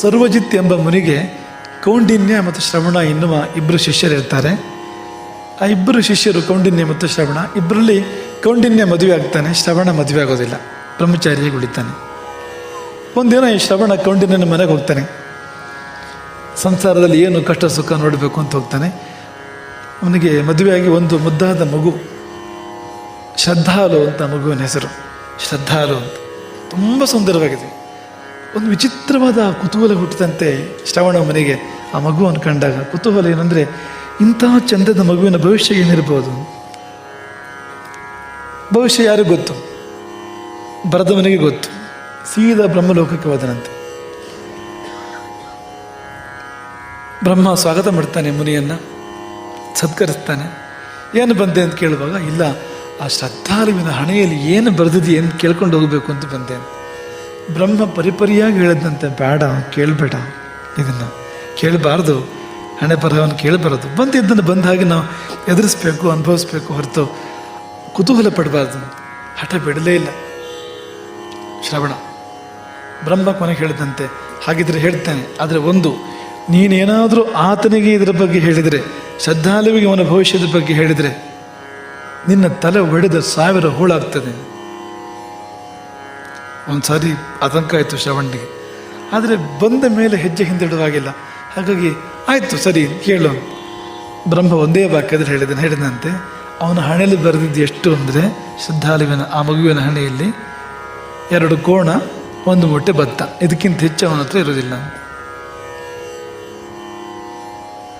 ಸರ್ವಜಿತ್ ಎಂಬ ಮುನಿಗೆ ಕೌಂಡಿನ್ಯ ಮತ್ತು ಶ್ರವಣ ಎನ್ನುವ ಇಬ್ಬರು ಶಿಷ್ಯರಿರ್ತಾರೆ ಆ ಇಬ್ಬರು ಶಿಷ್ಯರು ಕೌಂಡಿನ್ಯ ಮತ್ತು ಶ್ರವಣ ಇಬ್ಬರಲ್ಲಿ ಕೌಂಡಿನ್ಯ ಮದುವೆ ಆಗ್ತಾನೆ, ಶ್ರವಣ ಮದುವೆ ಆಗೋದಿಲ್ಲ ಬ್ರಹ್ಮಚಾರಿಯಾಗಿ ಉಳಿತಾನೆ ಒಂದಿನ ಈ ಶ್ರವಣ ಕೌಂಡಿನ್ಯನ ಮನೆಗೆ ಹೋಗ್ತಾನೆ. ಸಂಸಾರದಲ್ಲಿ ಏನು ಕಷ್ಟ ಸುಖ ನೋಡಬೇಕು ಅಂತ ಹೋಗ್ತಾನೆ. ಅವನಿಗೆ ಮದುವೆಯಾಗಿ ಒಂದು ಮುದ್ದಾದ ಮಗು, ಶ್ರದ್ಧಾಲು ಅಂತ ಮಗುವಿನ ಹೆಸರು, ಶ್ರದ್ಧಾಲು ಅಂತ. ತುಂಬ ಸುಂದರವಾಗಿದೆ. ಒಂದು ವಿಚಿತ್ರವಾದ ಕುತೂಹಲ ಹುಟ್ಟಿದಂತೆ ಶ್ರವಣ ಮನೆಗೆ ಆ ಮಗುವನ್ನು ಕಂಡಾಗ ಕುತೂಹಲ ಏನಂದರೆ ಇಂತಹ ಚಂದದ ಮಗುವಿನ ಭವಿಷ್ಯ ಏನಿರ್ಬೋದು? ಭವಿಷ್ಯ ಯಾರಿಗೂ ಗೊತ್ತು? ಬರೆದವನಿಗೆ ಗೊತ್ತು. ಸೀದಾ ಬ್ರಹ್ಮಲೋಕಕ್ಕೆ ಹೋದನಂತೆ. ಬ್ರಹ್ಮ ಸ್ವಾಗತ ಮಾಡ್ತಾನೆ ಮುನಿಯನ್ನು, ಸತ್ಕರಿಸ್ತಾನೆ. ಏನು ಬಂದೆ ಅಂತ ಕೇಳುವಾಗ, ಇಲ್ಲ, ಆ ಶ್ರದ್ಧಾಲುವಿನ ಹಣೆಯಲ್ಲಿ ಏನು ಬರೆದಿದೆ ಅಂತ ಕೇಳ್ಕೊಂಡು ಹೋಗಬೇಕು ಅಂತ ಬಂದೆ. ಬ್ರಹ್ಮ ಪರಿಪರಿಯಾಗಿ ಹೇಳಿದಂತೆ ಬೇಡ, ಕೇಳಬೇಡ ಇದನ್ನು. ಕೇಳಬಾರ್ದು. ಹಣೆ ಬರಹವನ್ನು ಕೇಳಬಾರದು. ಬಂದಿದ್ದನ್ನು ಬಂದ ಹಾಗೆ ನಾವು ಎದುರಿಸ್ಬೇಕು, ಅನುಭವಿಸ್ಬೇಕು ಹೊರತು ಕುತೂಹಲ ಪಡಬಾರ್ದು. ಹಠ ಬಿಡಲೇ ಇಲ್ಲ. ಶ್ರವಣ. ಬ್ರಹ್ಮ ಕೊನೆಗೆ ಹೇಳಿದಂತೆ, ಹಾಗಿದ್ರೆ ಹೇಳ್ತೇನೆ, ಆದರೆ ಒಂದು, ನೀನೇನಾದರೂ ಆತನಿಗೆ ಇದರ ಬಗ್ಗೆ ಹೇಳಿದರೆ, ಶ್ರದ್ಧಾಲುವಿಗೆ ಅವನ ಭವಿಷ್ಯದ ಬಗ್ಗೆ ಹೇಳಿದರೆ, ನಿನ್ನ ತಲೆ ಒಡೆದ ಸಾವಿರ ಹೂಳಾಗ್ತದೆ. ಒಂದು ಸಾರಿ ಆತಂಕ ಆಯಿತು ಶ್ರವಣ್ಣಿಗೆ ಆದರೆ ಬಂದ ಮೇಲೆ ಹೆಜ್ಜೆ ಹಿಂದಿಡುವಾಗಿಲ್ಲ ಹಾಗಾಗಿ ಆಯಿತು, ಸರಿ ಕೇಳು ಬ್ರಹ್ಮ ಒಂದೇ ವಾಕ್ಯದಲ್ಲಿ ಹೇಳಿದ್ದಾನೆ. ಹೇಳಿದಂತೆ, ಅವನ ಹಣೆಯಲ್ಲಿ ಬರೆದಿದ್ದು ಎಷ್ಟು ಅಂದರೆ, ಶ್ರದ್ಧಾಲುವಿನ, ಆ ಮಗುವಿನ ಹಣೆಯಲ್ಲಿ ಎರಡು ಕೋಣ, ಒಂದು ಮೊಟ್ಟೆ ಭತ್ತ. ಇದಕ್ಕಿಂತ ಹೆಚ್ಚು ಅವನ ಹತ್ರ ಇರೋದಿಲ್ಲ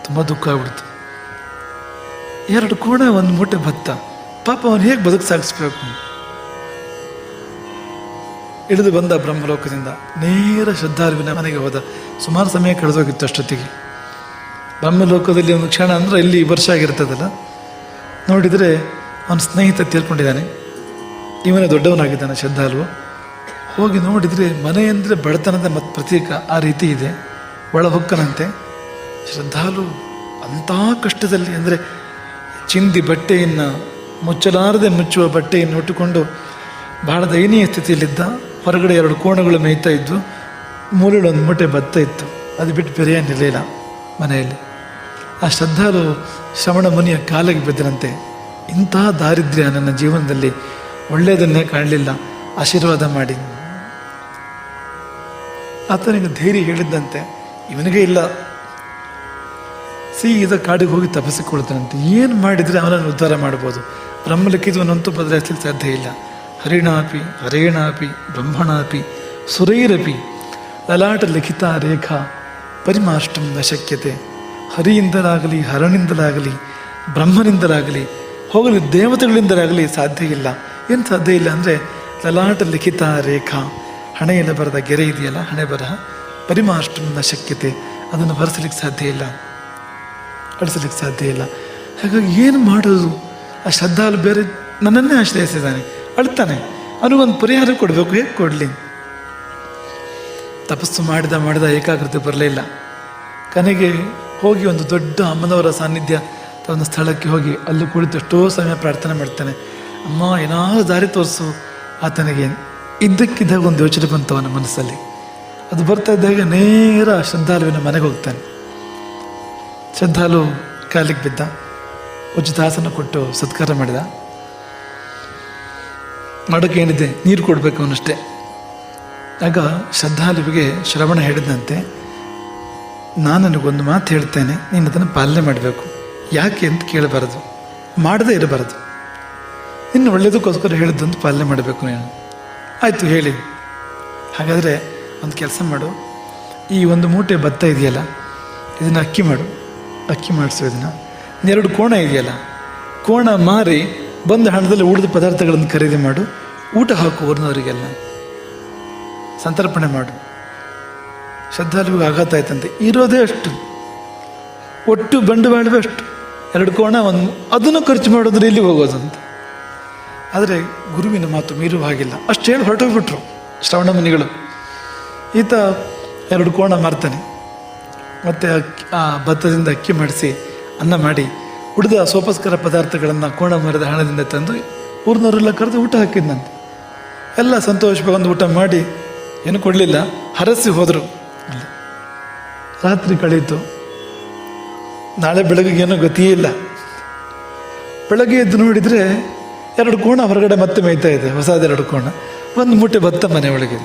ತುಂಬ ದುಃಖ ಆಗ್ಬಿಡ್ತು. ಎರಡು ಕೋಣ, ಒಂದು ಮೊಟ್ಟೆ ಭತ್ತ. ಪಾಪ ಅವನು ಹೇಗೆ ಬದುಕು ಸಾಗಿಸ್ಬೇಕು? ಇಳಿದು ಬಂದ ಬ್ರಹ್ಮಲೋಕದಿಂದ ನೇರ ಶ್ರದ್ಧಾರ್ವಿನ ಮನೆಗೆ ಹೋದ. ಸುಮಾರು ಸಮಯ ಕಳೆದೋಗಿತ್ತು ಅಷ್ಟೊತ್ತಿಗೆ. ಬ್ರಹ್ಮಲೋಕದಲ್ಲಿ ಒಂದು ಕ್ಷಣ ಅಂದರೆ ಇಲ್ಲಿ ವರ್ಷ ಆಗಿರ್ತದಲ್ಲ? ನೋಡಿದರೆ ಅವನ ಸ್ನೇಹಿತ ತೀರ್ಕೊಂಡಿದ್ದಾನೆ. ಇವನೇ ದೊಡ್ಡವನಾಗಿದ್ದಾನೆ ಶ್ರದ್ಧಾಲು ಹೋಗಿ ನೋಡಿದರೆ ಮನೆ ಅಂದರೆ ಬಡತನದ ಮತ್ತು ಪ್ರತೀಕ ಆ ರೀತಿ ಇದೆ. ಒಳ ಹೊಕ್ಕನಂತೆ ಶ್ರದ್ಧಾಲು ಅಂಥ ಕಷ್ಟದಲ್ಲಿ ಅಂದರೆ ಚಿಂದಿ ಬಟ್ಟೆಯನ್ನು ಮುಚ್ಚಲಾರದೆ ಮುಚ್ಚುವ ಬಟ್ಟೆಯನ್ನು ಉಟ್ಟುಕೊಂಡು ಬಹಳ ದಯನೀಯ ಸ್ಥಿತಿಯಲ್ಲಿದ್ದ. ಹೊರಗಡೆ ಎರಡು ಕೋಣಗಳು ಮೇಯ್ತಾ ಇದ್ದು, ಮೂಲೆಯಲ್ಲಿ ಒಂದು ಮೂಟೆ ಬತ್ತ ಇತ್ತು. ಅದು ಬಿಟ್ಟು ಬೇರೆ ನಿಲ್ಲ ಮನೆಯಲ್ಲಿ. ಆ ಶ್ರದ್ಧಾಲು ಶ್ರವಣ ಮುನಿಯ ಕಾಲಿಗೆ ಬಿದ್ದರಂತೆ ಇಂತಹ ದಾರಿದ್ರ್ಯ ನನ್ನ ಜೀವನದಲ್ಲಿ ಒಳ್ಳೆಯದನ್ನೇ ಕಾಣಲಿಲ್ಲ. ಆಶೀರ್ವಾದ ಮಾಡಿ. ಆತನಿಗೆ ಧೈರ್ಯ ಹೇಳಿದ್ದಂತೆ. ಇವನಿಗೆ ಇಲ್ಲ. ಸಿ ಇದ ಕಾಡಿಗೆ ಹೋಗಿ ತಪಸ್ಸಿಕೊಳ್ತಾನಂತೆ. ಏನು ಮಾಡಿದರೆ ಅವನನ್ನು ಉದ್ಧಾರ ಮಾಡ್ಬೋದು? ಬ್ರಹ್ಮಲಿಖಿತವನ್ನಂತೂ ಬದಲಾಯಿಸಲಿಕ್ಕೆ ಸಾಧ್ಯ ಇಲ್ಲ. ಹರಿಣಾಪಿ, ಹರೇಣಾಪಿ, ಬ್ರಹ್ಮಣಾಪಿ, ಸುರೈರಪಿ, ಲಲಾಟ ಲಿಖಿತ ರೇಖಾ ಪರಿಮಾಷ್ಟಂ ನ ಶಕ್ಯತೆ, ಹರಿಯಿಂದಲಾಗಲಿ, ಹರಣಿಂದಲಾಗಲಿ, ಬ್ರಹ್ಮನಿಂದಲಾಗಲಿ, ಹೋಗಲಿ, ದೇವತೆಗಳಿಂದಲಾಗಲಿ ಸಾಧ್ಯ ಇಲ್ಲ. ಏನು ಸಾಧ್ಯ ಇಲ್ಲ ಅಂದರೆ ಲಲಾಟ ಲಿಖಿತ ರೇಖಾ ಹಣೆಯಲ್ಲಿ ಬರೆದ ಗೆರೆ ಇದೆಯಲ್ಲ, ಹಣೆ ಬರಹ ಪರಿಮಾಷ್ಟಂ ನ ಶಕ್ಯತೆ, ಅದನ್ನು ಬರೆಸಲಿಕ್ಕೆ ಸಾಧ್ಯ ಇಲ್ಲ. ಅಳಿಸಲಿಕ್ಕೆ ಸಾಧ್ಯ ಇಲ್ಲ. ಹಾಗಾಗಿ ಏನು ಮಾಡೋದು? ಆ ಶ್ರದ್ಧಾಲು ಬೇರೆ ನನ್ನನ್ನೇ ಆಶ್ರಯಿಸಿದ್ದಾನೆ. ಅಳ್ತಾನೆ. ಅವನಿಗೊಂದು ಪರಿಹಾರ ಕೊಡಬೇಕು, ಹೇಗೆ ಕೊಡಲಿ? ತಪಸ್ಸು ಮಾಡಿದ ಮಾಡಿದ ಏಕಾಗ್ರತೆ ಬರಲೇ ಇಲ್ಲ. ಕೊನೆಗೆ ಹೋಗಿ ಒಂದು ದೊಡ್ಡ ಅಮ್ಮನವರ ಸಾನ್ನಿಧ್ಯ ಒಂದು ಸ್ಥಳಕ್ಕೆ ಹೋಗಿ ಅಲ್ಲಿ ಕುಳಿತು ಎಷ್ಟೋ ಸಮಯ ಪ್ರಾರ್ಥನೆ ಮಾಡ್ತಾನೆ. ಅಮ್ಮ, ಏನಾದರೂ ದಾರಿ ತೋರಿಸು. ಆತನಿಗೆ ಇದ್ದಕ್ಕಿದ್ದಾಗ ಒಂದು ಯೋಚನೆ ಬಂತು ಅವನ ಮನಸ್ಸಲ್ಲಿ. ಅದು ಬರ್ತಾ ಇದ್ದಾಗ ನೇರ ಶ್ರದ್ಧಾಲುವಿನ ಮನೆಗೆ ಹೋಗ್ತಾನೆ. ಶ್ರದ್ಧಾಲು ಕಾಲಿಗೆ ಬಿದ್ದ. ಉಚಿತಾಸನ ಕೊಟ್ಟು ಸತ್ಕಾರ ಮಾಡಿದ. ಮಾಡೋಕ್ಕೆ ಏನಿದೆ, ನೀರು ಕೊಡಬೇಕು ಅವನಷ್ಟೇ. ಆಗ ಶ್ರದ್ಧಾಲುವಿಗೆ ಶ್ರವಣ ಹೇಳಿದಂತೆ, ನಾನು ನನಗೊಂದು ಮಾತು ಹೇಳ್ತೇನೆ, ನೀನು ಅದನ್ನು ಪಾಲನೆ ಮಾಡಬೇಕು. ಯಾಕೆ ಅಂತ ಕೇಳಬಾರದು, ಮಾಡದೇ ಇರಬಾರದು. ಇನ್ನು ಒಳ್ಳೆಯದಕ್ಕೋಸ್ಕರ ಹೇಳಿದ್ದಂತ ಪಾಲನೆ ಮಾಡಬೇಕು ನೀನು. ಆಯಿತು, ಹೇಳಿ. ಹಾಗಾದರೆ ಒಂದು ಕೆಲಸ ಮಾಡು. ಈ ಒಂದು ಮೂಟೆ ಭತ್ತ ಇದೆಯಲ್ಲ, ಇದನ್ನು ಅಕ್ಕಿ ಮಾಡು. ಅಕ್ಕಿ ಮಾಡಿಸು ಇದನ್ನು. ಎರಡು ಕೋಣ ಇದೆಯಲ್ಲ, ಕೋಣ ಮಾರಿ ಬಂದ ಹಣದಲ್ಲಿ ಉಳಿದ ಪದಾರ್ಥಗಳನ್ನು ಖರೀದಿ ಮಾಡು. ಊಟ ಹಾಕು ಸಂತರ್ಪಣೆ ಮಾಡು. ಶ್ರದ್ಧಾಲುವಿಗೆ ಆಘಾತ ಆಯ್ತಂತೆ. ಇರೋದೇ ಅಷ್ಟು. ಒಟ್ಟು ಬಂಡವಾಳವೇ ಅಷ್ಟು. ಎರಡು ಕೋಣ ಒಂದು. ಅದನ್ನು ಖರ್ಚು ಮಾಡೋದ್ರೆ ಇಲ್ಲಿ ಹೋಗೋದಂತೆ? ಆದರೆ ಗುರುವಿನ ಮಾತು ಮೀರುವ ಹಾಗಿಲ್ಲ. ಅಷ್ಟು ಹೇಳಿ ಹೊರಟೋಗ್ಬಿಟ್ರು ಶ್ರವಣ ಮುನಿಗಳು. ಈತ ಎರಡು ಕೋಣ ಮಾರ್ತಾನೆ. ಮತ್ತು ಅಕ್ಕಿ ಆ ಭತ್ತದಿಂದ ಅಕ್ಕಿ ಮಾಡಿಸಿ ಅನ್ನ ಮಾಡಿ ಉಳಿದ ಸೋಪಸ್ಕರ ಪದಾರ್ಥಗಳನ್ನು ಕೋಣ ಮರದ ಹಣದಿಂದ ತಂದು ಊರಿನವರೆಲ್ಲ ಕರೆದು ಊಟ ಹಾಕಿದ್ನಂತೆ. ಎಲ್ಲ ಸಂತೋಷ ಒಂದು ಊಟ ಮಾಡಿ, ಏನು ಕೊಡಲಿಲ್ಲ, ಹರಸಿ ಹೋದರು. ರಾತ್ರಿ ಕಳೀತು. ನಾಳೆ ಬೆಳಗ್ಗೆ ಏನೋ ಗತಿಯೇ ಇಲ್ಲ. ಬೆಳಗ್ಗೆ ಎದ್ದು ನೋಡಿದರೆ ಎರಡು ಕೋಣ ಹೊರಗಡೆ ಮತ್ತೆ ಮೇಯ್ತಾ ಇದೆ ಹೊಸದೆರಡು ಕೋಣ. ಒಂದು ಮೂಟೆ ಭತ್ತ ಮನೆ ಒಳಗೆ.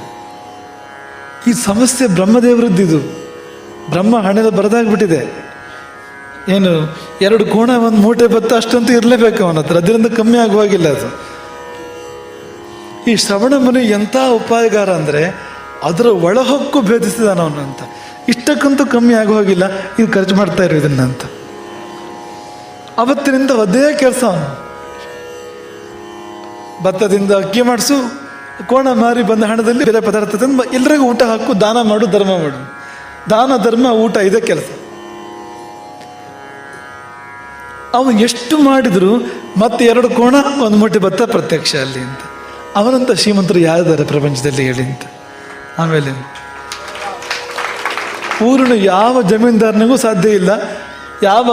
ಈ ಸಮಸ್ಯೆ ಬ್ರಹ್ಮದೇವರದ್ದು ಇದು ಬ್ರಹ್ಮ ಹಣೆದ ಬರದಾಗ್ಬಿಟ್ಟಿದೆ. ಏನು, ಎರಡು ಕೋಣ, ಒಂದು ಮೂಟೆ ಭತ್ತ ಅಷ್ಟಂತೂ ಇರಲೇಬೇಕು ಅವನ ಹತ್ರ. ಅದರಿಂದ ಕಮ್ಮಿ ಆಗುವಾಗಿಲ್ಲ ಅದು. ಈ ಶ್ರವಣ ಮುನಿ ಎಂಥ ಉಪಾಯಗಾರ ಅಂದರೆ ಅದರ ಒಳಹೊಕ್ಕು ಭೇದಿಸಿದಾನ ಅವನು ಅಂತ. ಇಷ್ಟಕ್ಕಂತೂ ಕಮ್ಮಿ ಆಗುವಾಗಿಲ್ಲ. ಇದು ಖರ್ಚು ಮಾಡ್ತಾ ಇರು ಇದನ್ನ ಅಂತ. ಅವತ್ತಿನಿಂದ ಅದೇ ಕೆಲಸ ಅವನು. ಭತ್ತದಿಂದ ಅಕ್ಕಿ ಮಾಡಿಸು, ಕೋಣ ಮಾರಿ ಬಂದ ಹಣದಲ್ಲಿ ಬೇರೆ ಪದಾರ್ಥ ತಂದು ಎಲ್ಲರಿಗೂ ಊಟ ಹಾಕು, ದಾನ ಮಾಡು, ಧರ್ಮ ಮಾಡು. ದಾನ, ಧರ್ಮ, ಊಟ, ಇದೇ ಕೆಲಸ. ಅವನು ಎಷ್ಟು ಮಾಡಿದ್ರು ಮತ್ತೆ ಎರಡು ಕೋಣ ಒಂದು ಮುಟ್ಟಿ ಬತ್ತ ಪ್ರತ್ಯಕ್ಷ ಅಲ್ಲಿ ಅಂತ. ಅವನಂತ ಶ್ರೀಮಂತರು ಯಾರಿದ್ದಾರೆ ಪ್ರಪಂಚದಲ್ಲಿ ಹೇಳಿ ಅಂತ. ಆಮೇಲೆ ಊರಿನ ಯಾವ ಜಮೀನ್ದಾರನಿಗೂ ಸಾಧ್ಯ ಇಲ್ಲ, ಯಾವ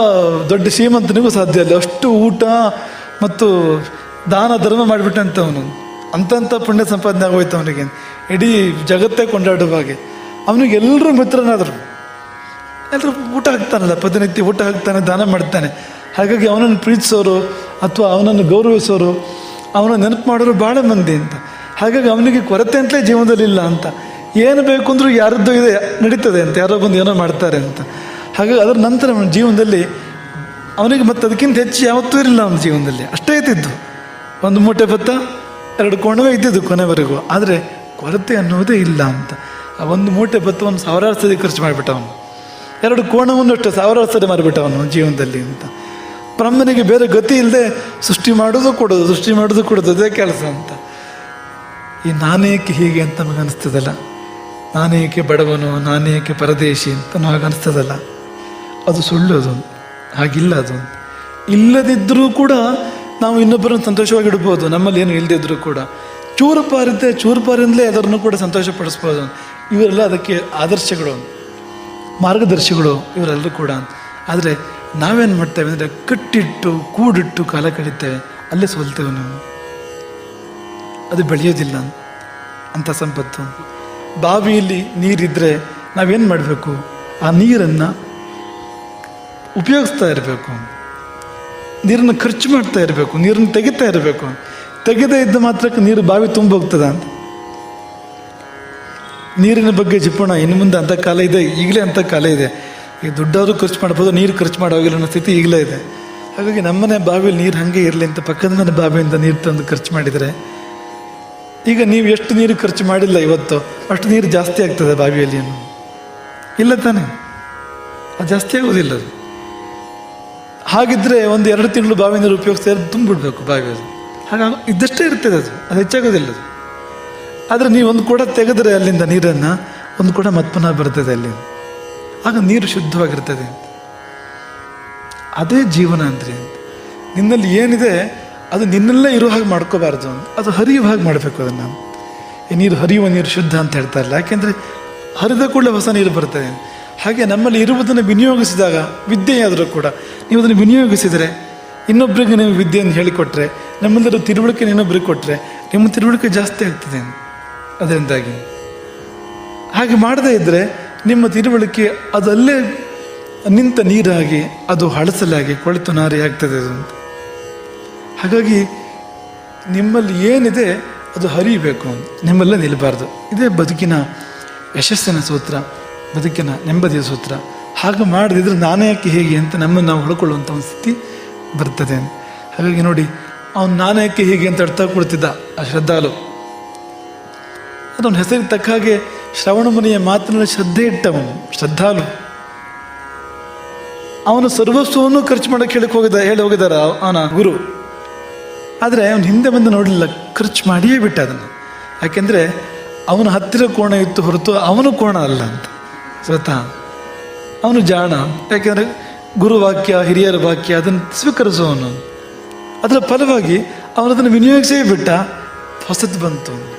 ದೊಡ್ಡ ಶ್ರೀಮಂತನಿಗೂ ಸಾಧ್ಯ ಇಲ್ಲ. ಅಷ್ಟು ಊಟ ಮತ್ತು ದಾನ ಧರ್ಮ ಮಾಡಿಬಿಟ್ಟಂತ ಅವನು ಅಂತಂಥ ಪುಣ್ಯ ಸಂಪಾದನೆ ಆಗೋಯ್ತು ಅವನಿಗೆ. ಇಡೀ ಜಗತ್ತೇ ಕೊಂಡಾಡುವ ಹಾಗೆ. ಅವನಿಗೆ ಎಲ್ಲರೂ ಮಿತ್ರನಾದರು. ಎಲ್ಲರೂ ಊಟ ಹಾಕ್ತಾನಲ್ಲ, ಪ್ರತಿನಿತ್ಯ ಊಟ ಹಾಕ್ತಾನೆ, ದಾನ ಮಾಡ್ತಾನೆ. ಹಾಗಾಗಿ ಅವನನ್ನು ಪ್ರೀತಿಸೋರು ಅಥವಾ ಅವನನ್ನು ಗೌರವಿಸೋರು ಅವನ ನೆನಪು ಮಾಡೋರು ಭಾಳ ಮಂದಿ ಅಂತ. ಹಾಗಾಗಿ ಅವನಿಗೆ ಕೊರತೆ ಅಂತಲೇ ಜೀವನದಲ್ಲಿ ಇಲ್ಲ ಅಂತ. ಏನು ಬೇಕು ಅಂದರೂ ಯಾರದ್ದು ಇದೆ, ನಡೀತದೆ ಅಂತ. ಯಾರೋ ಬಂದು ಏನೋ ಮಾಡ್ತಾರೆ ಅಂತ. ಹಾಗಾಗಿ ಅದರ ನಂತರ ಅವನ ಜೀವನದಲ್ಲಿ ಅವನಿಗೆ ಮತ್ತೆ ಅದಕ್ಕಿಂತ ಹೆಚ್ಚು ಯಾವತ್ತೂ ಇರಲಿಲ್ಲ ಅವನ ಜೀವನದಲ್ಲಿ. ಅಷ್ಟೇ ಇದ್ದಿದ್ದು. ಒಂದು ಮೂಟೆ ಭತ್ತ, ಎರಡು ಕೋಣವೇ ಇದ್ದಿದ್ದು ಕೊನೆವರೆಗೂ. ಆದರೆ ಕೊರತೆ ಅನ್ನೋದೇ ಇಲ್ಲ ಅಂತ. ಆ ಒಂದು ಮೂಟೆ ಭತ್ತವನ್ನು ಸಾವಿರಾರು ಸರಿ ಖರ್ಚು ಮಾಡಿಬಿಟ್ಟ ಅವನು ಎರಡು ಕೋಣವನ್ನು ಅಷ್ಟು ಸಾವಿರಾರು ಸರಿ ಮಾಡಿಬಿಟ್ಟವನು ಜೀವನದಲ್ಲಿ ಅಂತ. ಬ್ರಹ್ಮನಿಗೆ ಬೇರೆ ಗತಿ ಇಲ್ಲದೆ ಸೃಷ್ಟಿ ಮಾಡೋದು ಕೊಡೋದು, ಸೃಷ್ಟಿ ಮಾಡೋದು ಕೊಡೋದು, ಅದೇ ಕೆಲಸ ಅಂತ. ಈ ನಾನೇಕೆ ಹೀಗೆ ಅಂತ ನಮಗೆ ಅನಿಸ್ತದಲ್ಲ. ನಾನೇಕೆ ಬಡವನು ನಾನೇಕೆ ಪರದೇಶಿ ಅಂತ ನಮಗೆ ಅನಿಸ್ತದಲ್ಲ. ಅದು ಸುಳ್ಳು ಅದು. ಹಾಗಿಲ್ಲ ಅದು. ಇಲ್ಲದಿದ್ದರೂ ಕೂಡ ನಾವು ಇನ್ನೊಬ್ಬರನ್ನು ಸಂತೋಷವಾಗಿ ಇಡ್ಬೋದು. ನಮ್ಮಲ್ಲಿ ಏನು ಇಲ್ಲದಿದ್ದರೂ ಕೂಡ. ಚೂರು ಚೂರುಪಾರಿಂದಲೇ ಚೂರು ಪಾರಿಂದಲೇ ಸಂತೋಷ ಕೂಡ ಸಂತೋಷಪಡಿಸ್ಬೋದು. ಇವರೆಲ್ಲ ಅದಕ್ಕೆ ಆದರ್ಶಗಳು, ಮಾರ್ಗದರ್ಶಿಗಳು ಇವರೆಲ್ಲರೂ ಕೂಡ. ಆದರೆ ನಾವೇನು ಮಾಡ್ತೇವೆ ಅಂದರೆ ಕಟ್ಟಿಟ್ಟು, ಕೂಡಿಟ್ಟು ಕಾಲ ಕಳೀತೇವೆ. ಅಲ್ಲೇ ಸೋಲ್ತೇವೆ ನಾವು. ಅದು ಬೆಳೆಯೋದಿಲ್ಲ ಅಂಥ ಸಂಪತ್ತು. ಬಾವಿಯಲ್ಲಿ ನೀರಿದ್ದರೆ ನಾವೇನು ಮಾಡಬೇಕು? ಆ ನೀರನ್ನು ಉಪಯೋಗಿಸ್ತಾ ಇರಬೇಕು. ನೀರನ್ನು ಖರ್ಚು ಮಾಡ್ತಾ ಇರಬೇಕು. ನೀರನ್ನು ತೆಗಿತಾ ಇರಬೇಕು. ತೆಗೆದೇ ಇದ್ದ ಮಾತ್ರಕ್ಕೆ ನೀರು ಬಾವಿ ತುಂಬ ಹೋಗ್ತದ ಅಂತ. ನೀರಿನ ಬಗ್ಗೆ ಜಿಪ್ಪೋಣ ಇನ್ನು ಮುಂದೆ ಅಂಥ ಕಾಲ ಇದೆ, ಈಗಲೇ ಅಂಥ ಕಾಲ ಇದೆ. ಈಗ ದುಡ್ಡಾದರೂ ಖರ್ಚು ಮಾಡ್ಬೋದು, ನೀರು ಖರ್ಚು ಮಾಡೋಗಿಲ್ಲ ಅನ್ನೋ ಸ್ಥಿತಿ ಈಗಲೇ ಇದೆ. ಹಾಗಾಗಿ ನಮ್ಮನೆ ಬಾವಿಯಲ್ಲಿ ನೀರು ಹಾಗೆ ಇರಲಿ ಅಂತ ಪಕ್ಕದ ಮನೆ ಬಾವಿಯಿಂದ ನೀರು ತಂದು ಖರ್ಚು ಮಾಡಿದರೆ, ಈಗ ನೀವು ಎಷ್ಟು ನೀರು ಖರ್ಚು ಮಾಡಿಲ್ಲ ಇವತ್ತು, ಅಷ್ಟು ನೀರು ಜಾಸ್ತಿ ಆಗ್ತದೆ ಬಾವಿಯಲ್ಲಿ ಇಲ್ಲ ತಾನೆ. ಅದು ಜಾಸ್ತಿ ಆಗೋದಿಲ್ಲ ಅದು. ಹಾಗಿದ್ರೆ ಒಂದು ಎರಡು ತಿಂಗಳು ಬಾವಿ ನೀರು ಉಪಯೋಗಿಸ್ತಾ ಇರೋದು ತುಂಬಿಡ್ಬೇಕು ಬಾವಿಯಲ್ಲಿ. ಹಾಗಾಗಿ ಇದ್ದಷ್ಟೇ ಇರ್ತದೆ ಅದು ಅದು ಹೆಚ್ಚಾಗೋದಿಲ್ಲ ಅದು. ಆದರೆ ನೀವು ಒಂದು ಕೂಡ ತೆಗೆದ್ರೆ ಅಲ್ಲಿಂದ ನೀರನ್ನು, ಒಂದು ಕೂಡ ಮತ್ಪನ ಪುನಃ ಬರ್ತದೆ ಅಲ್ಲಿ ಆಗ ನೀರು ಶುದ್ಧವಾಗಿರ್ತದೆ ಅದೇ ಜೀವನ ಅಂದರೆ ನಿನ್ನಲ್ಲಿ ಏನಿದೆ, ಅದು ನಿನ್ನಲ್ಲೇ ಇರೋ ಹಾಗೆ ಮಾಡ್ಕೋಬಾರ್ದು ಅದು ಹರಿಯುವ ಹಾಗೆ ಮಾಡಬೇಕು ಅದನ್ನು. ನೀರು ಹರಿಯುವ ನೀರು ಶುದ್ಧ ಅಂತ ಹೇಳ್ತಾರಲ್ಲ ಯಾಕೆಂದರೆ ಹರಿದ ಕೂಡಲೇ ಹೊಸ ನೀರು ಬರ್ತದೆ ಹಾಗೆ ನಮ್ಮಲ್ಲಿ ಇರುವುದನ್ನು ವಿನಿಯೋಗಿಸಿದಾಗ ವಿದ್ಯೆಯಾದರೂ ಕೂಡ, ನೀವು ಅದನ್ನು ವಿನಿಯೋಗಿಸಿದರೆ ಇನ್ನೊಬ್ಬರಿಗೆ ನೀವು ವಿದ್ಯೆಯನ್ನು ಹೇಳಿಕೊಟ್ರೆ, ನಮ್ಮಲ್ಲಿರೋ ತಿಳುವಳಿಕೆ ಇನ್ನೊಬ್ಬರಿಗೆ ಕೊಟ್ಟರೆ ನಿಮ್ಮ ತಿಳುವಳಿಕೆ ಜಾಸ್ತಿ ಆಗ್ತದೆ ಅದರಿಂದಾಗಿ ಹಾಗೆ ಮಾಡದೇ ಇದ್ದರೆ ನಿಮ್ಮ ತಿರುವಳಿಕೆ ಅದಲ್ಲೇ ನಿಂತ ನೀರಾಗಿ ಅದು ಹಳಸಲಾಗಿ ಕೊಳೆತು ನಾರಿ ಆಗ್ತದೆ ಅದು ಹಾಗಾಗಿ ನಿಮ್ಮಲ್ಲಿ ಏನಿದೆ ಅದು ಹರಿಯಬೇಕು ನಿಮ್ಮಲ್ಲೇ ನಿಲ್ಲಬಾರ್ದು ಇದೇ ಬದುಕಿನ ಯಶಸ್ಸಿನ ಸೂತ್ರ, ಬದುಕಿನ ನೆಮ್ಮದಿಯ ಸೂತ್ರ. ಹಾಗೆ ಮಾಡದಿದ್ರೆ ನಾನೇ ಯಾಕೆ ಹೇಗೆ ಅಂತ ನಮ್ಮನ್ನು ನಾವು ಹೊಳ್ಕೊಳ್ಳುವಂಥ ಒಂದು ಸ್ಥಿತಿ ಬರ್ತದೆ ಹಾಗಾಗಿ ನೋಡಿ, ಅವನು ನಾನೇ ಯಾಕೆ ಹೇಗೆ ಅಂತ ಅರ್ಥ ಕೊಡ್ತಿದ್ದ ಆ ಶ್ರದ್ಧಾಲು ಅದೊಂದು ಹೆಸರಿಗೆ ತಕ್ಕ ಹಾಗೆ ಶ್ರವಣ ಮುನಿಯ ಮಾತಿನಲ್ಲಿ ಶ್ರದ್ಧೆ ಇಟ್ಟವನು, ಶ್ರದ್ಧಾಲು. ಅವನು ಸರ್ವಸ್ವವನ್ನು ಖರ್ಚು ಮಾಡಕ್ಕೆ ಹೇಳಕ್ಕೆ ಹೋಗಿದ್ದ ಹೇಳಿ ಹೋಗಿದಾರ ಅವನ ಗುರು. ಆದರೆ ಅವನು ಹಿಂದೆ ಬಂದು ನೋಡಲಿಲ್ಲ, ಖರ್ಚು ಮಾಡಿಯೇ ಬಿಟ್ಟ ಅದನ್ನು. ಯಾಕೆಂದರೆ ಅವನ ಹತ್ತಿರ ಕೋಣ ಇತ್ತು ಹೊರತು ಅವನು ಕೋಣ ಅಲ್ಲ ಅಂತ. ಸ್ವತಃ ಅವನು ಜಾಣ. ಯಾಕೆಂದರೆ ಗುರುವಾಕ್ಯ, ಹಿರಿಯರ ವಾಕ್ಯ ಅದನ್ನು ಸ್ವೀಕರಿಸುವವನು. ಅದರ ಫಲವಾಗಿ ಅವನು ಅದನ್ನು ವಿನಿಯೋಗಿಸೇ ಬಿಟ್ಟ, ಹೊಸದು ಬಂತು.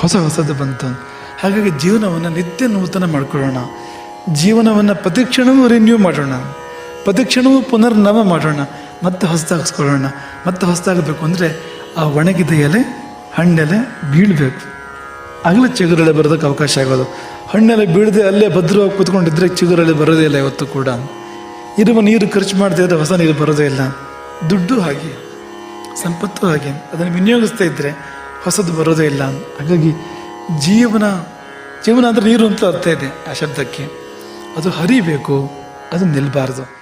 ಹೊಸ ಹೊಸದು ಬಂತು. ಹಾಗಾಗಿ ಜೀವನವನ್ನು ನಿತ್ಯ ನೂತನ ಮಾಡಿಕೊಳ್ಳೋಣ. ಜೀವನವನ್ನು ಪ್ರತಿಕ್ಷಣವೂ ರಿನ್ಯೂ ಮಾಡೋಣ. ಪ್ರತಿಕ್ಷಣವೂ ಪುನರ್ನವ ಮಾಡೋಣ. ಮತ್ತೆ ಹೊಸದಾಗಿಸ್ಕೊಳ್ಳೋಣ. ಮತ್ತೆ ಹೊಸದಾಗಬೇಕು ಅಂದರೆ ಆ ಒಣಗಿದ ಎಲೆ, ಹಣ್ಣೆಲೆ ಬೀಳಬೇಕು. ಆಗಲೇ ಚಿಗುರಳೆ ಬರೋದಕ್ಕೆ ಅವಕಾಶ ಆಗೋದು. ಹಣ್ಣೆಲೆ ಬೀಳದೆ ಅಲ್ಲೇ ಭದ್ರವಾಗಿ ಕೂತ್ಕೊಂಡಿದ್ರೆ ಚಿಗುರಳೆ ಬರೋದೇ ಇಲ್ಲ ಇವತ್ತು ಕೂಡ. ಇರುವ ನೀರು ಖರ್ಚು ಮಾಡದೇ ಇದ್ದರೆ ಹೊಸ ನೀರು ಬರೋದೇ ಇಲ್ಲ. ದುಡ್ಡು ಹಾಗೆ. ಸಂಪತ್ತು ಹಾಗೆ. ಅದನ್ನು ವಿನಿಯೋಗಿಸ್ತಾ ಇದ್ದರೆ ಹೊಸದು ಬರೋದೇ ಇಲ್ಲ. ಹಾಗಾಗಿ ಜೀವನ ಜೀವನ ಅಂದರೆ ನೀರು ಅಂತ ಅರ್ಥ ಇದೆ ಆ ಶಬ್ದಕ್ಕೆ. ಅದು ಹರಿಬೇಕು ಅದು ನಿಲ್ಲಬಾರ್ದು